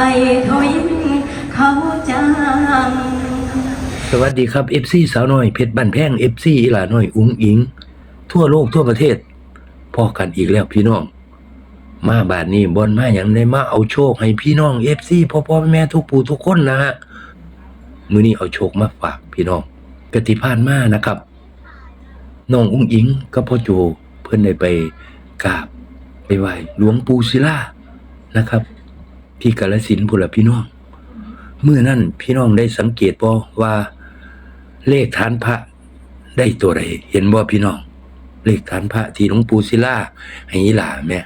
เขายิ้มเขาจางสวัสดีครับ FC สาวน้อยเพชรบันแพง FC อีหลาน้อยอุ้งอิง ทั่วโลกทั่วประเทศพอกันอีกแล้วพี่น้อง มาบาดนี้บอนมาอย่างได้มาเอาโชคให้พี่น้อง FC พ่อพ่อแม่ทุกปู่ทุกคนนะฮะมื้อนี้เอาโชคมาฝากพี่น้องกติพานมานะครับน้องอุ้งอิงกับพ่อโจเพิ่อนได้ไปกราบไปไหว้หลวงปู่ศิลานะครับ ที่กาฬสินพุละพี่น้องเมื่อนั้นพี่น้องได้สังเกตบ่ว่า เลขฐานพระได้ตัวใดเห็นบ่พี่น้อง เลขฐานพระที่หลวงปู่ศิลาให้หล่าแม่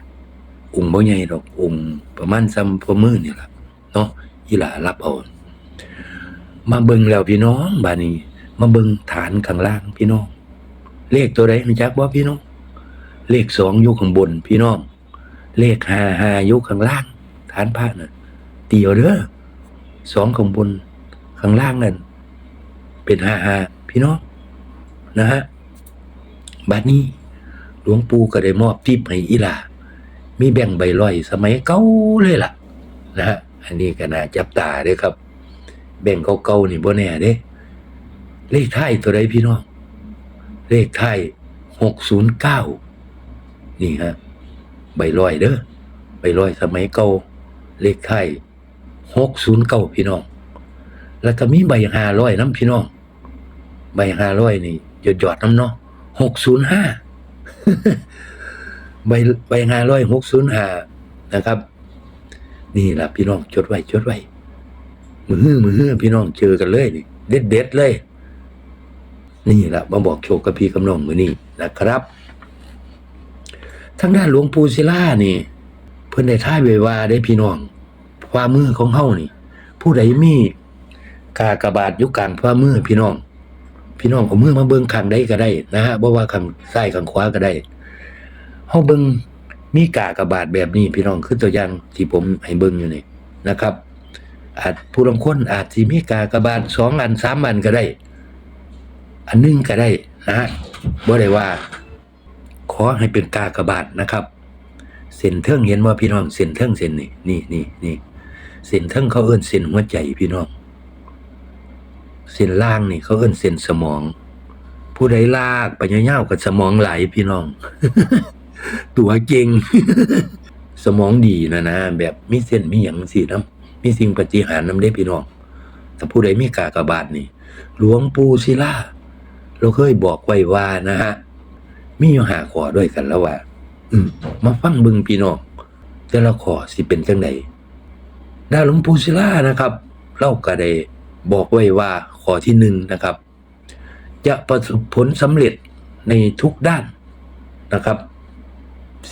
องค์บ่ใหญ่ดอกองค์ประมาณซ้ำพมือนี่ล่ะเนาะอีหล่ารับเอามาเบิ่งแล้วพี่น้องบานี้ มาเบิ่งฐานข้างล่างพี่น้อง เลขตัวใดรู้จักบ่พี่น้อง เลขสองอยู่ข้างบนพี่น้อง เลขห้าห้าอยู่ข้างล่าง ฐานพระน่ะเตียวเด้อสองข้างบนข้างล่างนั่นเป็นห้าห้าพี่น้องนะฮะบัดนี้หลวงปู่ก็ได้มอบทิปให้อีลา มีแบ่งใบลอยสมัยเก่าเลยล่ะ นะฮะอันนี้ก็น่าจับตาเด้ครับ แบ่งเก่าๆนี่บ่แน่เด้ เลขท้ายตัวใดพี่น้อง เลขท้ายหกศูนย์เก้านี่ฮะใบลอยเด้อใบลอยสมัยเก่า เลขท้ายหกศูนย์เก้าพี่น้อง แล้วก็มีใบห้าร้อยน้ำพี่น้อง ใบห้าร้อยนี่หยดหยอดน้ำเนาะหกศูนย์ห้าใบใบห้าร้อยหกศูนย์ห้านะครับ นี่แหละพี่น้องจดไว้จดไว้มือฮื้อมือฮื้อพี่น้องเจอกันเลยนี่เด็ดเด็ดเลย นี่แหละมาบอกโชคกับพี่กำนองมือนี่นะครับ ทางด้านหลวงปู่ศิลานี่ เพิ่นได้ท่ายไว้ว่าได้พี่น้องฝ่ามือของเฮานี่ ผู้ใดมีกากระบาทอยู่กลางฝ่ามือพี่น้อง พี่น้องเอามือมาเบิ่งข้างใดก็ได้นะฮะบ่ว่าข้างซ้ายข้างขวาก็ได้เฮาเบิ่งมีกากระบาทแบบนี้พี่น้องคือตัวอย่างที่ผมให้เบิ่งอยู่นี่นะครับ อาจผู้ลางคนอาจสิมีกากระบาทสองอันสามอันก็ได้ อันหนึงก็ได้นะฮะบ่ได้ว่า ขอให้เป็นกากระบาทนะครับ เส้นเทิงเห็นว่าพี่น้องเส้นเทิงเส้นนี่นี่นี่นี่เส้นเทิงเขาเอิ้นเส้นหัวใจพี่น้องเส้นล่างนี่เขาเอิ้นเส้นสมอง ผู้ใดลากไปยาวๆกับสมองไหลพี่น้อง ตัวเก่งสมองดีนะนะแบบมีเส้นมีหยังสิน้ำมีสิ่งปฏิหารย์นำได้พี่น้องถ้าผู้ใดมีกากบาทนี่ หลวงปู่ศิลาเราเคยบอกไว้ว่านะฮะมีอยู่หาขอด้วยกันแล้วว่า อืมมาฟังเบึงพี่น้องแต่ละข้อสิเป็นจังไดดาหลวงปู่ศิลานะครับเราก็ได้บอกไว้ว่าข้อที่หนึ่งนะครับ จะประสบผลสำเร็จในทุกด้านนะครับ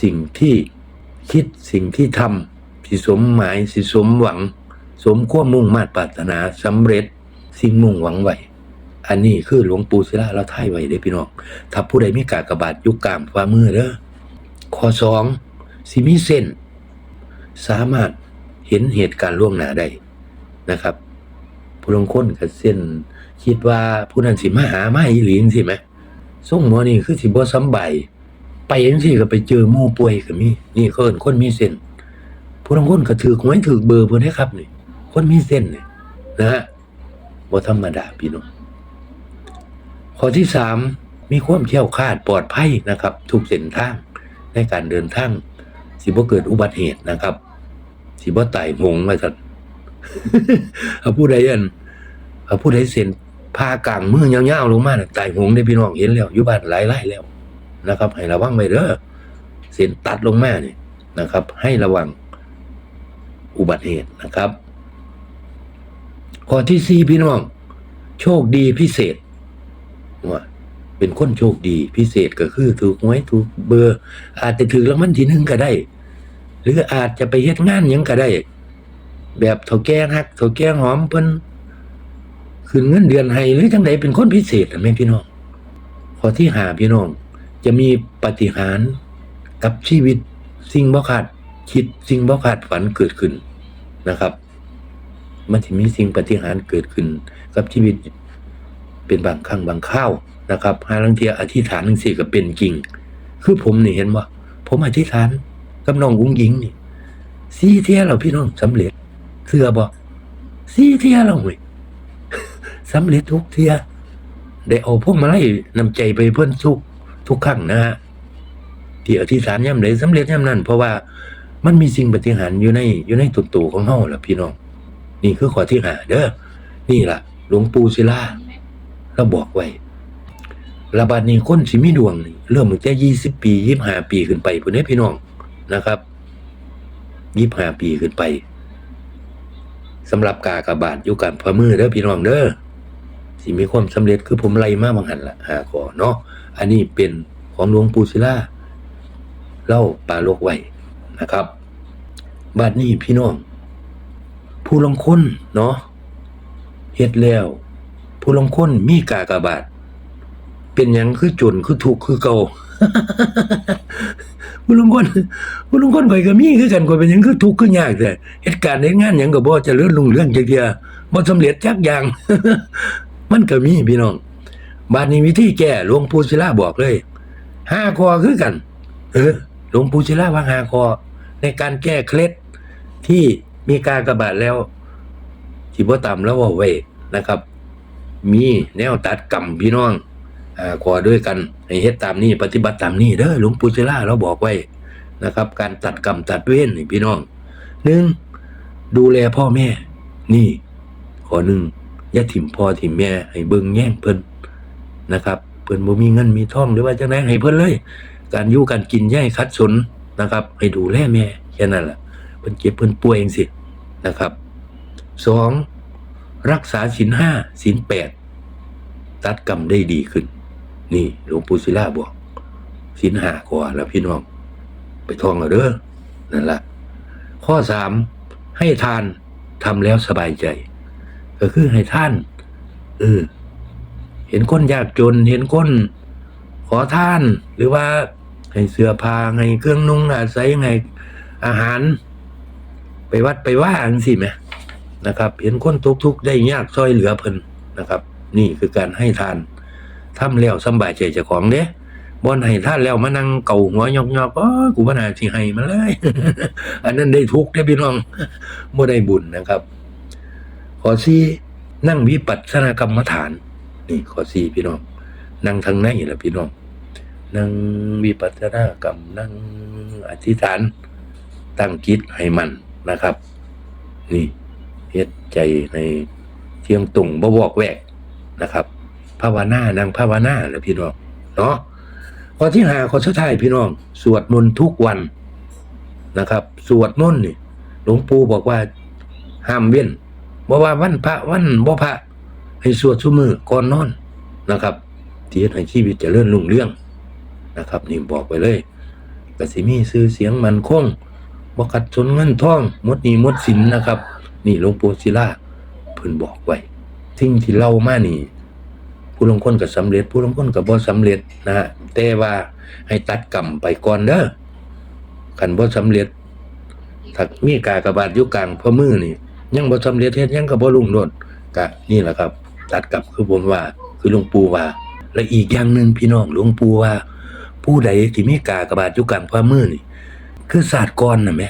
สิ่งที่คิดสิ่งที่ทำสิสมหมายสิสมหวัง สมความมุ่งมา่ปรารถนาสำเร็จ สิ่งมุ่งหวังไว้อันนี้คือหลวงปู่ศิลาเราท่ายไว้เด้พี่น้องถ้าผู้ใดมีกากบาทอยุกกางฝ่ามือเด้อ ข้อสองสิมีเส้น สามารถเห็นเหตุการณ์ล่วงหน้าได้นะครับ ผู้ลงค้นกับเส้น คิดว่าผู้นั้นสิมาหามาอีหลีนสิไหมส่งหมอนี่คือสิบ่สำบายไปจังซี่ก็ไปเจอมู่ป่วยก็มีนี่เขินคนมีเส้น ผู้ลงค้นก็ถือหวยถือเบอร์เพิ่อนเด้ครับนี่คนมีเส้นนี่นะฮะบ่ธรรมดาพี่น้องข้อที่สามมีความเชี่ยวคาดปลอดภัยนะครับ ทุกเส้นทาง ในการเดินทางสิบ่เกิดอุบัติเหตุนะครับสิบ่ตายหงว่าซั่นเอาผู้ใดอันเอาผู้ใดเส้นพากลางมือยาวๆลงมาน่ะตายหงได้พี่น้องเห็นแล้วอยู่บ้านหลายรายแล้วนะครับ ให้ระวังไว้เด้อเส้นตัดลงมานี่ยนะครับ ให้ระวังอุบัติเหตุนะครับ ข้อที่สี่พี่น้อง โชคดีพิเศษว่า เป็นคนโชคดีพิเศษก็คือถูกหวยถูกเบอร์ อาจจะถือรางวัลที่หนึ่งก็ได้ หรืออาจจะไปเฮ็ดงานยังก็ได้ แบบเฒ่าแก่ฮักเฒ่าแก่หอมเพิ่นคืนเงินเดือนให้หรือจังใดเป็นคนพิเศษนะแม่พี่น้องข้อที่หาพี่น้อง จะมีปฏิหารกับชีวิตสิ่งบ่คาดคิดสิ่งบ่คาดฝันเกิดขึ้นนะครับ มันจะมีสิ่งปฏิหารเกิดขึ้นกับชีวิตเป็นบางครั้งบางคราว นะครับหาลังเทียอธิษฐานจังซี่ก็เป็นจริง คือผมนี่เห็นว่า ผมอธิษฐานกับน้องอุ้งอิงนี่สี่เทียแล้วพี่น้องสำเร็จเสื้อบ่สี่เทียแล้วเว้ยสำเร็จทุกเทียได้เอาพวกมาไล่นำใจไปเพิ่อนทุกทุกครั้งนะฮะที่อธิษฐานย่ำใดสำเร็จย่ำนั้นเพราะว่ามันมีสิ่งปฏิหารอยู่ในอยู่ในตุ่ตัวของเฮาล่ะพี่น้อง นี่คือขอที่หาเด้อนี่ล่ะ หลวงปู่ศิลาเราบอกไว้ ระบาดนี้คนสิมีดวงนี่เริ่มตั้งแต่ยี่สิบปียี่ห้าปีขึ้นไปพุ่นเด้พี่น้องนะครับยี่ห้าปีขึ้นไปสำหรับกากระบาทอยู่กับพมือเด้อพี่น้องเด้อสิมีความสำเร็จคือผมไล่มาบางหันละหาขอเนาะอันนี้เป็นของหลวงปู่ศิลาเล่าปาโลกไว้นะครับบาดนี้พี่น้อง ผู้ลงคนเนาะเฮ็ดแล้ว ผู้ลงคนมีกากระบาท เป็นหยังคือจนคือถูกข์คือเก่าผู้ลงคนผู้ลงคนข่อยก็มีคือกันข่อยเป็นหยังคือทุกข์คือยากแต่เหตุการณ์ในงานหยังก็บ่เจริญรุ่งเรื่องจักเที่ยบ่สำเร็จจักอย่าง มันก็มีพี่น้องบาดนี้วิธีแก้หลวงปู่ศิลาบอกเลยห้าข้อคือกัน เออหลวงปู่ศิลาว่าห้าข้อในการแก้เคล็ดที่มีการกระบาทแล้วที่บ่ต่ำแล้วว่าไว้นะครับ มีแนวตัดกรรมพี่น้อง ขอด้วยกันให้เฮ็ดตามนี้ปฏิบัติตามนี้เด้อหลวงปู่ศิลาเราบอกไว้นะครับ การตัดกรรมตัดเวรนี่พี่น้องหนึ่งดูแลพ่อแม่ นี่ ขอหนึ่งอย่าถิ่มพ่อถิ่มแม่ให้เบิ่งแย่งเพิ่นนะครับ เพิ่นบ่มีเงินมีทองหรือว่าจังไดให้เพิ่นเลย การอยู่การกินอย่าให้ขัดสนนะครับ ให้ดูแลแม่แค่นั้นแหละเพิ่นเจ็บเพิ่นป่วยเองสินะครับสองรักษาศีลห้าศีลแปดตัดกรรมได้ดีขึ้น นี่หลวงปู่ศิลาบอกสินหาก่อแล้วพี่น้อง ไปท่องเอาเด้อนั่นละข้อสามให้ทานทำแล้วสบายใจ ก็คือให้ท่านเออเห็นคนยากจนเห็นคนขอท่าน หรือว่าให้เสื้อผ้าให้เครื่องนุ่งอาศัยให้อาหาร ไปวัดไปว่าอังสิไหมนะครับ เห็นคนทุกข์ๆได้ยากซอยเหลือเพิ่นนะครับ นี่คือการให้ทาน ทำแล้วสบายใจเจ้าของเด้บ่นให้ท่านแล้วมานั่งเก่าหัวยอกๆอ๋อกูบ่น่าสิให้มันเลย อันนั้นได้ทุกข์เด้พี่น้องบ่ได้บุญนะครับข้อสี่นั่งวิปัสสนากรรมฐาน นี่ข้อสี่พี่น้อง นั่งทางไหนล่ะพี่น้อง นั่งวิปัสสนากรรมนั่งอธิษฐาน ตั้งจิตให้มันนะครับ นี่เฮ็ดใจในเที่ยงตรงบ่วอกแวกนะครับ ภาวนานั่งภาวนาแหละพี่น้องเนาะข้อที่หาข้อสุดท้ายพี่น้อง สวดมนต์ทุกวันนะครับ สวดมนต์นี่หลวงปู่บอกว่าห้ามเว้นบ่ว่าวันพระวันบ่พระ ให้สวดซุมือก่อนนอนนะครับที่เฮ็ดให้ชีวิตเจริญรุ่งเรืองนะครับ นี่บอกไปเลยก็สิมีชื่อเสียงมันคงบ่ขัดสนเงินท่องมดหนีมดสินนะครับ นี่หลวงปู่ศิลาเพิ่นบอกไว้สิ่งที่เล่ามานี่ ผู้ลงคนก็สำเร็จ ผู้ลงคนก็บ่สำเร็จนะฮะแต่ว่าให้ตัดกรรมไปก่อนเด้อคันบ่สำเร็จถ้ามีกากบาทอยู่กลางพระมือนี่ยังบ่สำเร็จเฮ็ดยังก็บ่รุ่งโรจน์ก็นี่แหละครับ ตัดกับคือผมว่า คือหลวงปู่ว่า และอีกอย่างหนึ่งพี่น้องหลวงปู่ว่า ผู้ใดที่มีกากบาทอยู่กลางพระมือนี่คือศาสตร์ก่อนน่ะแหม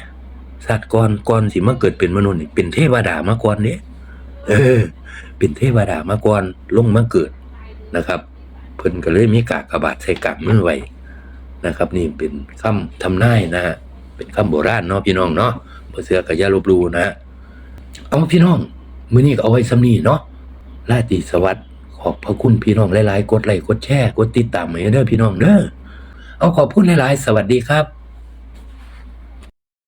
ศาสตร์ก่อนก่อนสิมาเกิดเป็นมนุษย์นี่เป็นเทวดามาก่อนเด้เออ เป็นเทวดามาก่อนลงมาเกิด นะครับ เพิ่นก็เลยมีกากบาทใส่กางมือไว้นะครับ นี่เป็นคำทำนายนะฮะเป็นคำโบราณเนาะพี่น้องเนาะบ่เชื่อก็อย่าลบลู่นะฮะเอาพี่น้องมื้อนี้ก็เอาไว้สำนี้เนาะราตรีสวัสดิ์ขอบพระคุณพี่น้องหลายๆ กดไลค์กดแชร์กดติดตามให้เด้อพี่น้องเด้อเอาขอบคุณหลายๆ สวัสดีครับ